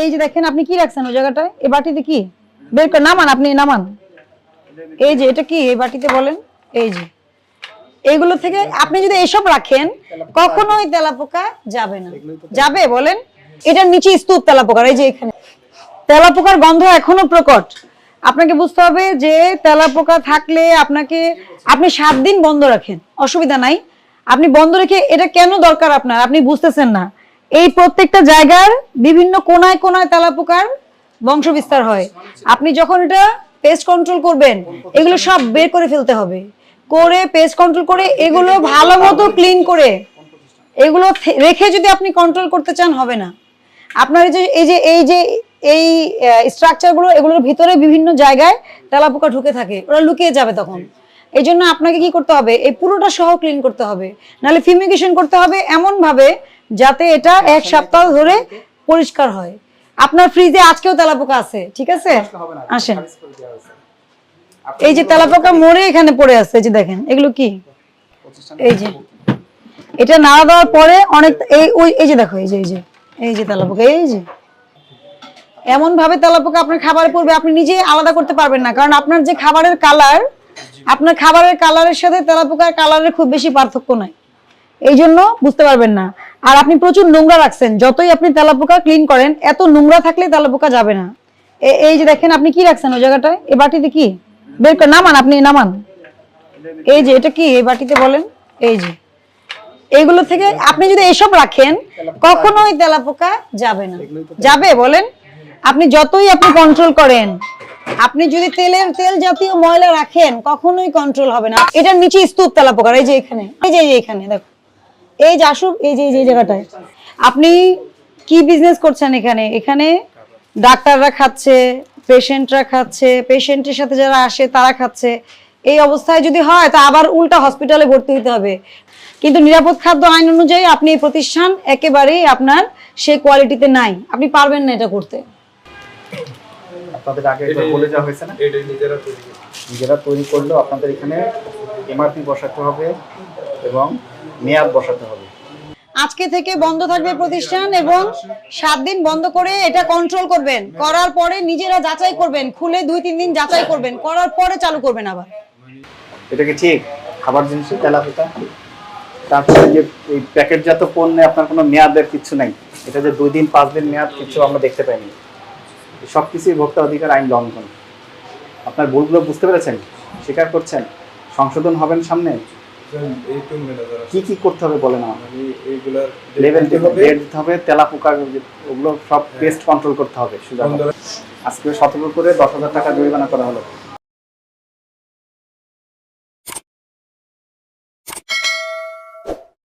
এই যে দেখেন আপনি কি রাখছেন ওই জায়গাটায়? এই বাটিতে কি? বের করে নামান আপনি নামান। এই যে এটা কি? এই বাটিতে বলেন। এই যে। এইগুলো থেকে আপনি যদি এসব রাখেন কখনোই তেলাপোকা যাবে না। যাবে বলেন। এটার নিচে স্তূপ তেলাপোকার এই যে এখানে। তেলাপোকার গন্ধ এখনও প্রকট। আপনাকে বুঝতে হবে যে তেলাপোকা থাকলে আপনাকে আপনি সাত দিন বন্ধ রাখেন। অসুবিধা নাই। আপনি বন্ধ রেখে এটা কেন দরকার আপনার? আপনি বুঝতেছেন না। এই প্রত্যেকটা জায়গার বিভিন্ন কোনায় কোনায় তেলাপোকার বংশ বিস্তার হয়। আপনি যখন এটা পেস্ট কন্ট্রোল করবেন, এগুলো সব বের করে ফেলতে হবে। করে পেস্ট কন্ট্রোল করে এগুলো ভালো মতো ক্লিন করে, এগুলো রেখে যদি আপনি কন্ট্রোল করতে চান, হবে না। আপনার যে, এই যে এই যে, এই স্ট্রাকচারগুলো এগুলোর ভিতরে বিভিন্ন জায়গায় তেলাপোকা ঢুকে থাকে, ওরা লুকিয়ে যাবে তখন। এই জন্য আপনাকে কি করতে হবে? এই পুরোটা সহ ক্লিন করতে হবে। নাহলে ফিউমিগেশন করতে হবে এমন ভাবে যাতে এটা এক সপ্তাহ ধরে পরিষ্কার হয়। আপনার ফ্রিজে আজকেও তেলাপোকা আছে ঠিক আছে? আসেন। এই যে তেলাপোকা মরে এখানে পড়ে আছে যে দেখেন এগুলো কি? এই যে। এটা নাড়া দেওয়ার পরে অনেক এই ওই এই যে দেখো এই যে এই যে এই যে তেলাপোকা এই যে। এমন ভাবে তেলাপোকা আপনার খাবারে পড়বে আপনি নিজে আলাদা করতে পারবেন না কারণ আপনার যে খাবারের কালার আপনার খাবারের কালারের সাথে তেলাপোকার কালারের খুব বেশি পার্থক্য নাই। এই জন্য বুঝতে পারবেন না। আর আপনি প্রচুর নোংরা রাখছেন। যতই আপনি তেলাপোকা ক্লিন করেন, এত নোংরা থাকলে তেলাপোকা যাবে না। এই যে দেখেন, আপনি কি রাখছেন ওই জায়গাটায়? এই বাটিতে কি? বের করে, নামান, আপনি নামান। এই যে, এটা কি? এই বাটিতে বলেন। এই যে। এইগুলো থেকে আপনি যদি এসব রাখেন, কখনোই তেলাপোকা যাবে না। যাবে, বলেন। আপনি যতই আপনি কন্ট্রোল করেন আপনি যদি তেলের তেল জাতীয় ময়লা রাখেন, কখনোই কন্ট্রোল হবে না। এটার নিচে স্তূপ তেলাপোকার এই যে এখানে, এই যে এখানে, দেখো। এই যে আসুক এই যে এই যে, এই জায়গাটায়। আপনি কি বিজনেস করছেন এখানে? এখানে ডাক্তাররা খাচ্ছে পেশেন্টরা খাচ্ছে পেশেন্টের সাথে যারা আসে, তারা খাচ্ছে। এই অবস্থায় যদি হয়, তা আবার উল্টা হসপিটালে ভর্তি হতে হবে। কিন্তু নিরাপদ খাদ্য আইন অনুযায়ী আপনি এই প্রতিষ্ঠান একেবারেই আপনার সেই কোয়ালিটিতে নাই। আপনি পারবেন না এটা করতে। আপনাদের আগে বলে যাওয়া হয়েছে না? এটাই নিজেরা তৈরি নিজেরা তৈরি করলেও আপনাদের এখানে এমআরপি বসাতে হবে এবং মেয়াদ বসাতে হবে। আজকে থেকে বন্ধ থাকবে প্রতিষ্ঠান এবং সাত দিন বন্ধ করে এটা কন্ট্রোল করবেন। করার পরে নিজেরা যাচাই করবেন খুলে দুই তিন দিন যাচাই করবেন করার পরে চালু করবেন আবার। এটা কি ঠিক? খাবার জিনিসে তেলাপিতা তারপরে যে এই প্যাকেটজাত পণ্যে আপনার কোনো মেয়াদের কিছু নাই। এটা যে দুই দিন পাঁচ দিন মেয়াদ কিছু আমরা দেখতে পাইনি। সব কিছুই ভোক্তা অধিকার আইন লঙ্ঘন। আপনার ভুলগুলো বুঝতে পেরেছেন? স্বীকার করছেন? সংশোধন হবেন সামনে? কি কি করতে হবে বলে লেভেল দিতে হবে রেট দিতে হবে তেলা পোকা ওগুলো সব পেস্ট কন্ট্রোল করতে হবে আজকে সতর্ক করে দশ হাজার টাকা জরিমানা করা হলো।